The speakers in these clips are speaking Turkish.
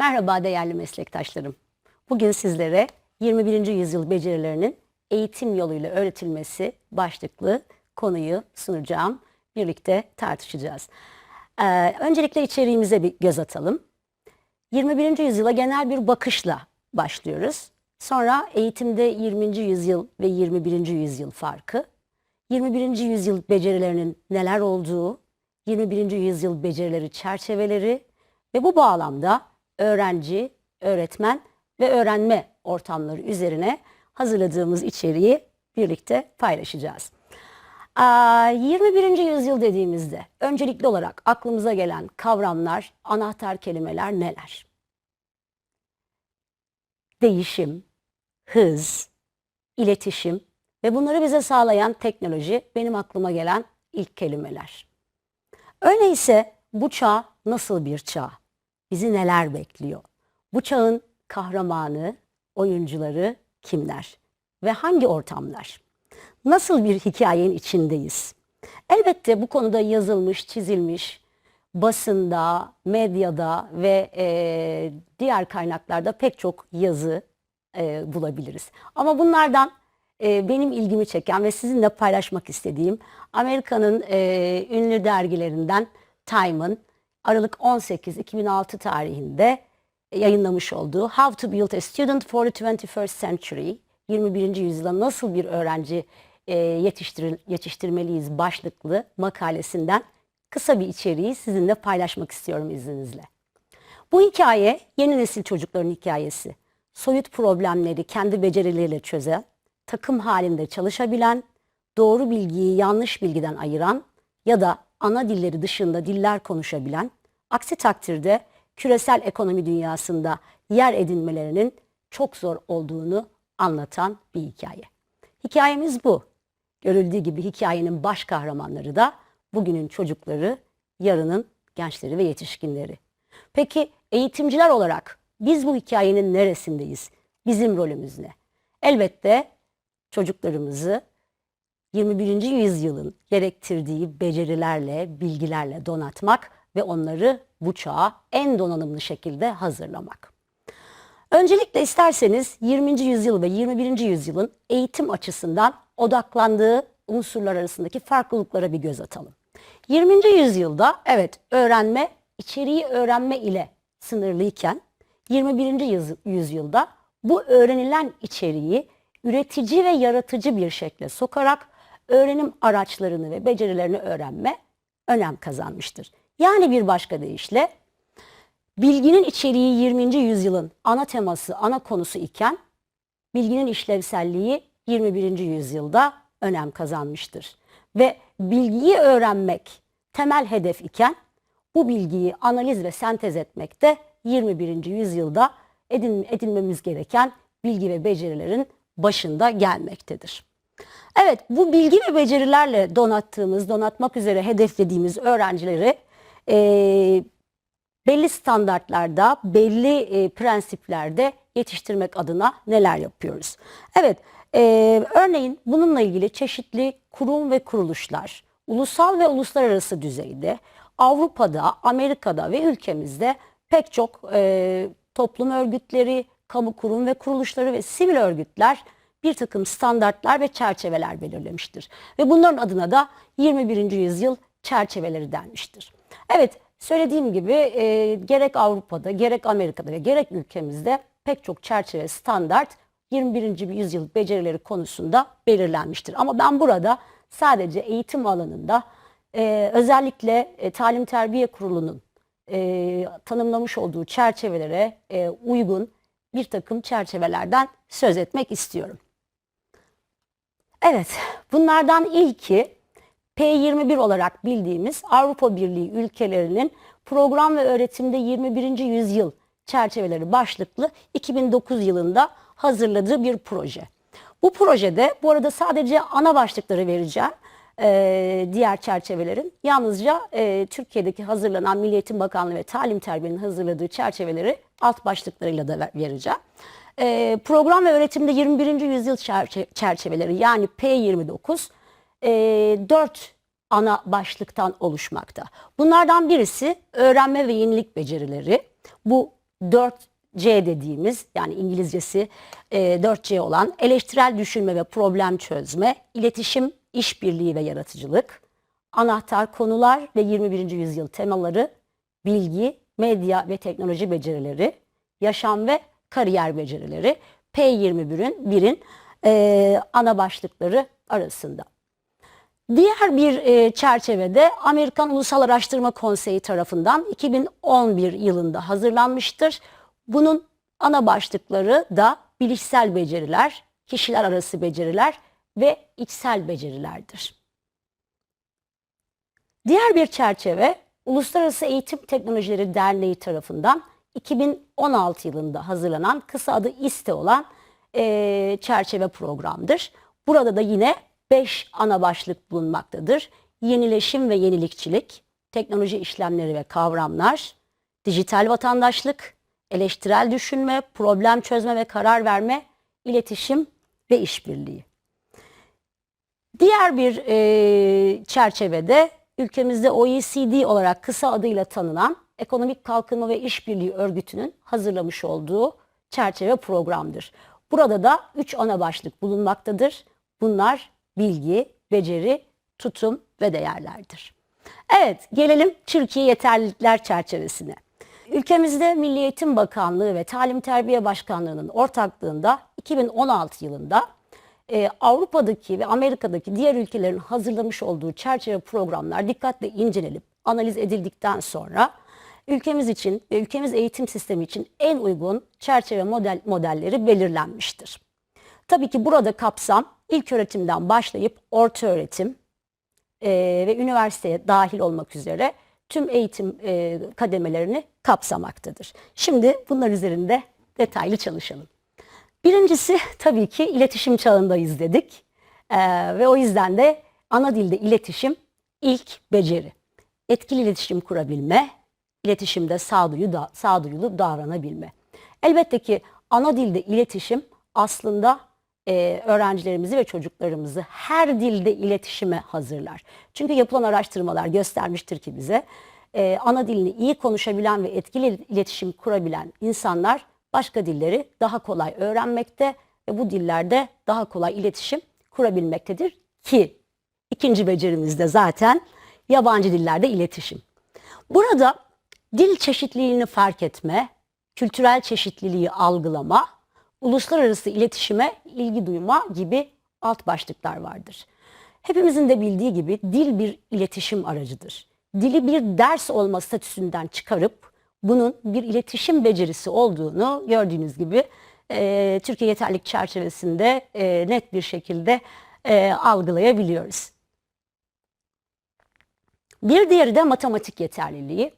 Merhaba değerli meslektaşlarım. Bugün sizlere 21. yüzyıl becerilerinin eğitim yoluyla öğretilmesi başlıklı konuyu sunacağım. Birlikte tartışacağız. Ee, öncelikle içeriğimize bir göz atalım. 21. yüzyıla genel bir bakışla başlıyoruz. Sonra eğitimde 20. yüzyıl ve 21. yüzyıl farkı, 21. yüzyıl becerilerinin neler olduğu, 21. yüzyıl becerileri çerçeveleri ve bu bağlamda öğrenci, öğretmen ve öğrenme ortamları üzerine hazırladığımız içeriği birlikte paylaşacağız. Aa, 21. yüzyıl dediğimizde öncelikli olarak aklımıza gelen kavramlar, anahtar kelimeler neler? Değişim, hız, iletişim ve bunları bize sağlayan teknoloji benim aklıma gelen ilk kelimeler. Öyleyse bu çağ nasıl bir çağ? Bizi neler bekliyor? Bu çağın kahramanı, oyuncuları kimler? Ve hangi ortamlar? Nasıl bir hikayenin içindeyiz? Elbette bu konuda yazılmış, çizilmiş, basında, medyada ve e, diğer kaynaklarda pek çok yazı e, bulabiliriz. Ama bunlardan e, benim ilgimi çeken ve sizinle paylaşmak istediğim Amerika'nın e, ünlü dergilerinden Time'ın Aralık 18 2006 tarihinde yayınlamış olduğu How to Build a Student for the 21st Century 21. yüzyıla nasıl bir öğrenci e, yetiştir yetiştirmeliyiz başlıklı makalesinden kısa bir içeriği sizinle paylaşmak istiyorum izninizle. Bu hikaye yeni nesil çocukların hikayesi. Soyut problemleri kendi becerileriyle çözen, takım halinde çalışabilen, doğru bilgiyi yanlış bilgiden ayıran ya da ana dilleri dışında diller konuşabilen, aksi takdirde küresel ekonomi dünyasında yer edinmelerinin çok zor olduğunu anlatan bir hikaye. Hikayemiz bu. Görüldüğü gibi hikayenin baş kahramanları da bugünün çocukları, yarının gençleri ve yetişkinleri. Peki eğitimciler olarak biz bu hikayenin neresindeyiz? Bizim rolümüz ne? Elbette çocuklarımızı 21. yüzyılın gerektirdiği becerilerle, bilgilerle donatmak ve onları bu çağa en donanımlı şekilde hazırlamak. Öncelikle isterseniz 20. yüzyıl ve 21. yüzyılın eğitim açısından odaklandığı unsurlar arasındaki farklılıklara bir göz atalım. 20. yüzyılda evet öğrenme, içeriği öğrenme ile sınırlıyken 21. yüzyılda bu öğrenilen içeriği üretici ve yaratıcı bir şekle sokarak öğrenim araçlarını ve becerilerini öğrenme önem kazanmıştır. Yani bir başka deyişle bilginin içeriği 20. yüzyılın ana teması, ana konusu iken bilginin işlevselliği 21. yüzyılda önem kazanmıştır. Ve bilgiyi öğrenmek temel hedef iken bu bilgiyi analiz ve sentez etmek de 21. yüzyılda edin, edinmemiz gereken bilgi ve becerilerin başında gelmektedir. Evet bu bilgi ve becerilerle donattığımız, donatmak üzere hedeflediğimiz öğrencileri e, belli standartlarda, belli e, prensiplerde yetiştirmek adına neler yapıyoruz? Evet, e, örneğin bununla ilgili çeşitli kurum ve kuruluşlar, ulusal ve uluslararası düzeyde, Avrupa'da, Amerika'da ve ülkemizde pek çok e, toplum örgütleri, kamu kurum ve kuruluşları ve sivil örgütler bir takım standartlar ve çerçeveler belirlemiştir. Ve bunların adına da 21. yüzyıl çerçeveleri denmiştir. Evet söylediğim gibi e, gerek Avrupa'da gerek Amerika'da ve gerek ülkemizde pek çok çerçeve standart 21. yüzyıl becerileri konusunda belirlenmiştir. Ama ben burada sadece eğitim alanında e, özellikle e, Talim Terbiye Kurulu'nun e, tanımlamış olduğu çerçevelere e, uygun bir takım çerçevelerden söz etmek istiyorum. Evet, bunlardan ilki P21 olarak bildiğimiz Avrupa Birliği ülkelerinin program ve öğretimde 21. yüzyıl çerçeveleri başlıklı 2009 yılında hazırladığı bir proje. Bu projede bu arada sadece ana başlıkları vereceğim. Ee, diğer çerçevelerin yalnızca e, Türkiye'deki hazırlanan Milli Eğitim Bakanlığı ve Talim Terbiye'nin hazırladığı çerçeveleri alt başlıklarıyla da vereceğim. Ee, program ve öğretimde 21. yüzyıl çerçe çerçeveleri yani P29 e, 4 ana başlıktan oluşmakta. Bunlardan birisi öğrenme ve yenilik becerileri. Bu 4C dediğimiz yani İngilizcesi e, 4C olan eleştirel düşünme ve problem çözme, iletişim, işbirliği ve yaratıcılık, anahtar konular ve 21. yüzyıl temaları, bilgi, medya ve teknoloji becerileri, yaşam ve kariyer becerileri P21'in birin e, ana başlıkları arasında. Diğer bir e, çerçevede Amerikan Ulusal Araştırma Konseyi tarafından 2011 yılında hazırlanmıştır. Bunun ana başlıkları da bilişsel beceriler, kişiler arası beceriler ve içsel becerilerdir. Diğer bir çerçeve Uluslararası Eğitim Teknolojileri Derneği tarafından 2016 yılında hazırlanan kısa adı İSTE olan e, çerçeve programdır. Burada da yine 5 ana başlık bulunmaktadır. Yenileşim ve yenilikçilik, teknoloji işlemleri ve kavramlar, dijital vatandaşlık, eleştirel düşünme, problem çözme ve karar verme, iletişim ve işbirliği. Diğer bir e, çerçevede ülkemizde OECD olarak kısa adıyla tanınan Ekonomik Kalkınma ve İşbirliği Örgütü'nün hazırlamış olduğu çerçeve programdır. Burada da üç ana başlık bulunmaktadır. Bunlar bilgi, beceri, tutum ve değerlerdir. Evet, gelelim Türkiye Yeterlilikler çerçevesine. Ülkemizde Milli Eğitim Bakanlığı ve Talim Terbiye Başkanlığı'nın ortaklığında 2016 yılında e, Avrupa'daki ve Amerika'daki diğer ülkelerin hazırlamış olduğu çerçeve programlar dikkatle incelenip analiz edildikten sonra ülkemiz için ve ülkemiz eğitim sistemi için en uygun çerçeve model modelleri belirlenmiştir. Tabii ki burada kapsam ilk öğretimden başlayıp orta öğretim e, ve üniversiteye dahil olmak üzere tüm eğitim e, kademelerini kapsamaktadır. Şimdi bunlar üzerinde detaylı çalışalım. Birincisi tabii ki iletişim çağındayız dedik. Ee, ve o yüzden de ana dilde iletişim ilk beceri. Etkili iletişim kurabilme, iletişimde sağduyu da, sağduyulu davranabilme. Elbette ki ana dilde iletişim aslında e, öğrencilerimizi ve çocuklarımızı her dilde iletişime hazırlar. Çünkü yapılan araştırmalar göstermiştir ki bize e, ana dilini iyi konuşabilen ve etkili iletişim kurabilen insanlar başka dilleri daha kolay öğrenmekte ve bu dillerde daha kolay iletişim kurabilmektedir ki ikinci becerimiz de zaten yabancı dillerde iletişim. Burada dil çeşitliliğini fark etme, kültürel çeşitliliği algılama, uluslararası iletişime ilgi duyma gibi alt başlıklar vardır. Hepimizin de bildiği gibi dil bir iletişim aracıdır. Dili bir ders olma statüsünden çıkarıp bunun bir iletişim becerisi olduğunu gördüğünüz gibi e, Türkiye Yeterlik çerçevesinde e, net bir şekilde e, algılayabiliyoruz. Bir diğeri de matematik yeterliliği.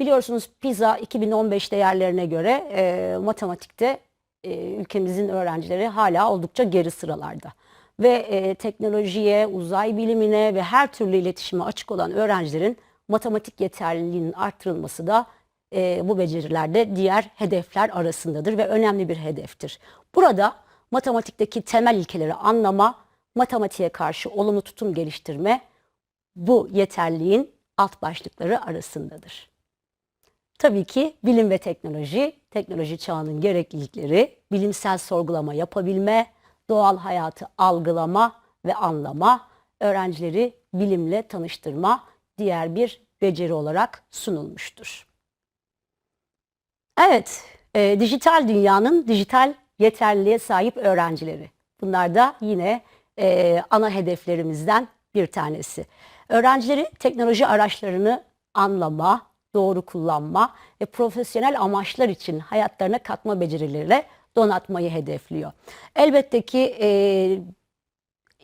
Biliyorsunuz PISA 2015 değerlerine göre e, matematikte e, ülkemizin öğrencileri hala oldukça geri sıralarda. Ve e, teknolojiye, uzay bilimine ve her türlü iletişime açık olan öğrencilerin matematik yeterliliğinin arttırılması da e, bu becerilerde diğer hedefler arasındadır ve önemli bir hedeftir. Burada matematikteki temel ilkeleri anlama, matematiğe karşı olumlu tutum geliştirme bu yeterliğin alt başlıkları arasındadır. Tabii ki bilim ve teknoloji, teknoloji çağının gereklilikleri, bilimsel sorgulama yapabilme, doğal hayatı algılama ve anlama, öğrencileri bilimle tanıştırma diğer bir beceri olarak sunulmuştur. Evet, e, dijital dünyanın dijital yeterliliğe sahip öğrencileri. Bunlar da yine e, ana hedeflerimizden bir tanesi. Öğrencileri teknoloji araçlarını anlama, doğru kullanma ve profesyonel amaçlar için hayatlarına katma becerileriyle donatmayı hedefliyor. Elbette ki e,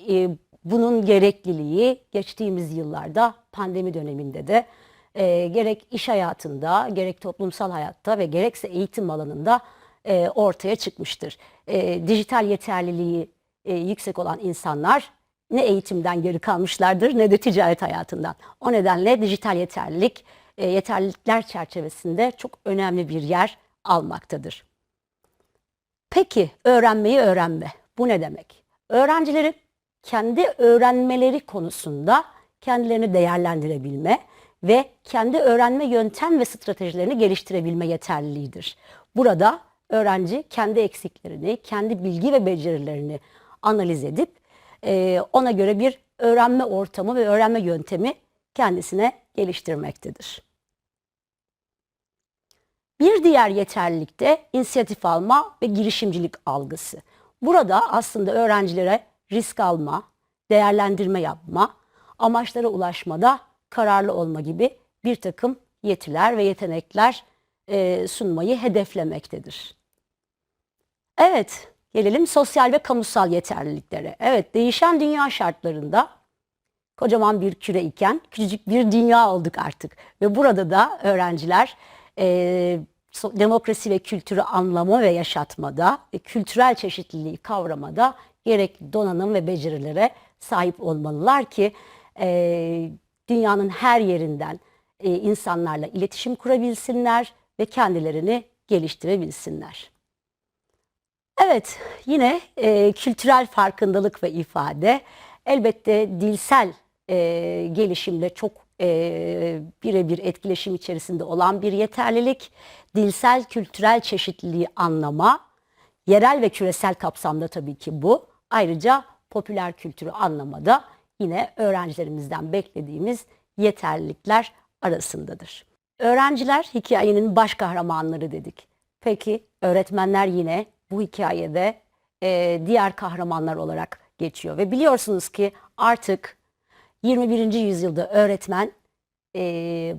e, bunun gerekliliği geçtiğimiz yıllarda pandemi döneminde de e, gerek iş hayatında, gerek toplumsal hayatta ve gerekse eğitim alanında e, ortaya çıkmıştır. E, dijital yeterliliği e, yüksek olan insanlar ne eğitimden geri kalmışlardır ne de ticaret hayatından. O nedenle dijital yeterlilik e, yeterlilikler çerçevesinde çok önemli bir yer almaktadır. Peki öğrenmeyi öğrenme bu ne demek? Öğrencilerin kendi öğrenmeleri konusunda kendilerini değerlendirebilme, ve kendi öğrenme yöntem ve stratejilerini geliştirebilme yeterliliğidir. Burada öğrenci kendi eksiklerini, kendi bilgi ve becerilerini analiz edip e, ona göre bir öğrenme ortamı ve öğrenme yöntemi kendisine geliştirmektedir. Bir diğer yeterlilik de inisiyatif alma ve girişimcilik algısı. Burada aslında öğrencilere risk alma, değerlendirme yapma, amaçlara ulaşmada kararlı olma gibi bir takım yetiler ve yetenekler e, sunmayı hedeflemektedir. Evet, gelelim sosyal ve kamusal yeterliliklere. Evet, değişen dünya şartlarında kocaman bir küre iken küçücük bir dünya olduk artık. Ve burada da öğrenciler e, demokrasi ve kültürü anlama ve yaşatmada, ve kültürel çeşitliliği kavramada gerekli donanım ve becerilere sahip olmalılar ki e, dünyanın her yerinden e, insanlarla iletişim kurabilsinler ve kendilerini geliştirebilsinler. Evet, yine e, kültürel farkındalık ve ifade elbette dilsel e, gelişimle çok e, birebir etkileşim içerisinde olan bir yeterlilik, dilsel kültürel çeşitliliği anlama, yerel ve küresel kapsamda tabii ki bu. Ayrıca popüler kültürü anlamada yine öğrencilerimizden beklediğimiz yeterlilikler arasındadır. Öğrenciler hikayenin baş kahramanları dedik. Peki öğretmenler yine bu hikayede e, diğer kahramanlar olarak geçiyor. Ve biliyorsunuz ki artık 21. yüzyılda öğretmen e,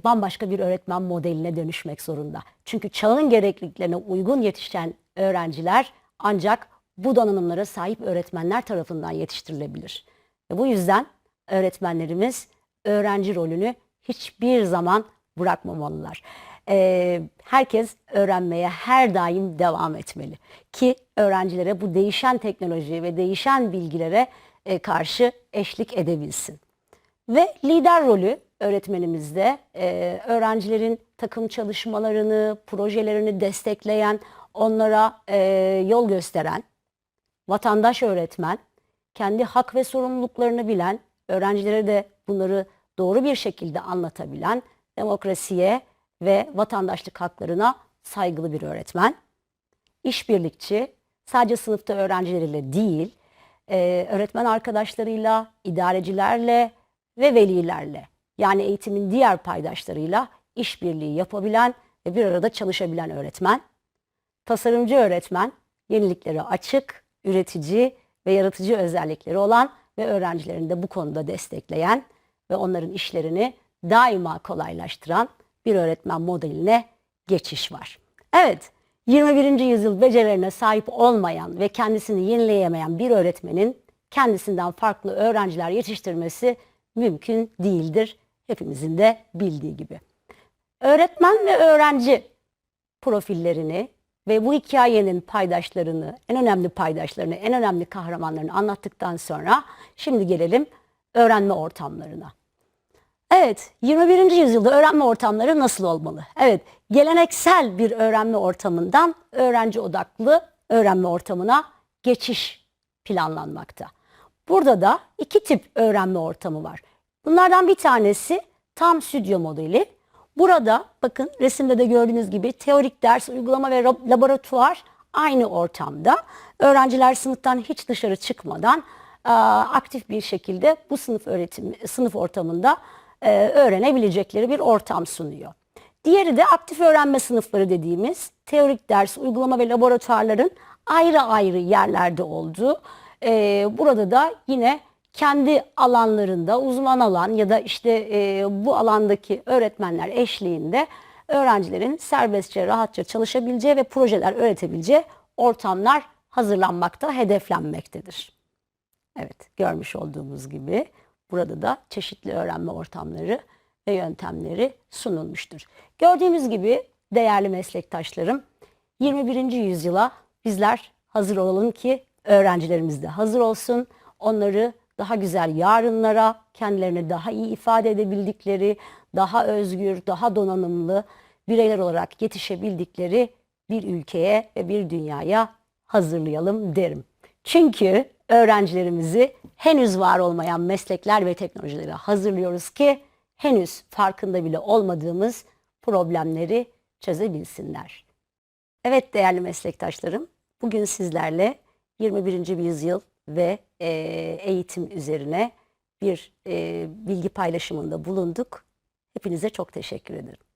bambaşka bir öğretmen modeline dönüşmek zorunda. Çünkü çağın gerekliliklerine uygun yetişen öğrenciler ancak bu donanımlara sahip öğretmenler tarafından yetiştirilebilir. Ve bu yüzden öğretmenlerimiz öğrenci rolünü hiçbir zaman bırakmamalılar. Ee, herkes öğrenmeye her daim devam etmeli ki öğrencilere bu değişen teknolojiye ve değişen bilgilere e, karşı eşlik edebilsin. Ve lider rolü öğretmenimizde e, öğrencilerin takım çalışmalarını, projelerini destekleyen, onlara e, yol gösteren, vatandaş öğretmen, kendi hak ve sorumluluklarını bilen, öğrencilere de bunları doğru bir şekilde anlatabilen, demokrasiye ve vatandaşlık haklarına saygılı bir öğretmen. İşbirlikçi, sadece sınıfta öğrencileriyle değil, e, öğretmen arkadaşlarıyla, idarecilerle ve velilerle yani eğitimin diğer paydaşlarıyla işbirliği yapabilen ve bir arada çalışabilen öğretmen. Tasarımcı öğretmen, yeniliklere açık, üretici ve yaratıcı özellikleri olan ve öğrencilerini de bu konuda destekleyen ve onların işlerini daima kolaylaştıran bir öğretmen modeline geçiş var. Evet, 21. yüzyıl becerilerine sahip olmayan ve kendisini yenileyemeyen bir öğretmenin kendisinden farklı öğrenciler yetiştirmesi mümkün değildir. Hepimizin de bildiği gibi. Öğretmen ve öğrenci profillerini ve bu hikayenin paydaşlarını, en önemli paydaşlarını, en önemli kahramanlarını anlattıktan sonra şimdi gelelim öğrenme ortamlarına. Evet, 21. yüzyılda öğrenme ortamları nasıl olmalı? Evet, geleneksel bir öğrenme ortamından öğrenci odaklı öğrenme ortamına geçiş planlanmakta. Burada da iki tip öğrenme ortamı var. Bunlardan bir tanesi tam stüdyo modeli. Burada bakın resimde de gördüğünüz gibi teorik ders, uygulama ve laboratuvar aynı ortamda. Öğrenciler sınıftan hiç dışarı çıkmadan aktif bir şekilde bu sınıf öğretim sınıf ortamında öğrenebilecekleri bir ortam sunuyor. Diğeri de aktif öğrenme sınıfları dediğimiz teorik ders, uygulama ve laboratuvarların ayrı ayrı yerlerde olduğu. E, burada da yine kendi alanlarında uzman alan ya da işte e, bu alandaki öğretmenler eşliğinde öğrencilerin serbestçe, rahatça çalışabileceği ve projeler öğretebileceği ortamlar hazırlanmakta, hedeflenmektedir. Evet, görmüş olduğumuz gibi burada da çeşitli öğrenme ortamları ve yöntemleri sunulmuştur. Gördüğümüz gibi değerli meslektaşlarım 21. yüzyıla bizler hazır olalım ki öğrencilerimiz de hazır olsun. Onları daha güzel yarınlara, kendilerini daha iyi ifade edebildikleri, daha özgür, daha donanımlı bireyler olarak yetişebildikleri bir ülkeye ve bir dünyaya hazırlayalım derim. Çünkü öğrencilerimizi henüz var olmayan meslekler ve teknolojilere hazırlıyoruz ki henüz farkında bile olmadığımız problemleri çözebilsinler. Evet değerli meslektaşlarım, bugün sizlerle 21. yüzyıl ve e, eğitim üzerine bir e, bilgi paylaşımında bulunduk. Hepinize çok teşekkür ederim.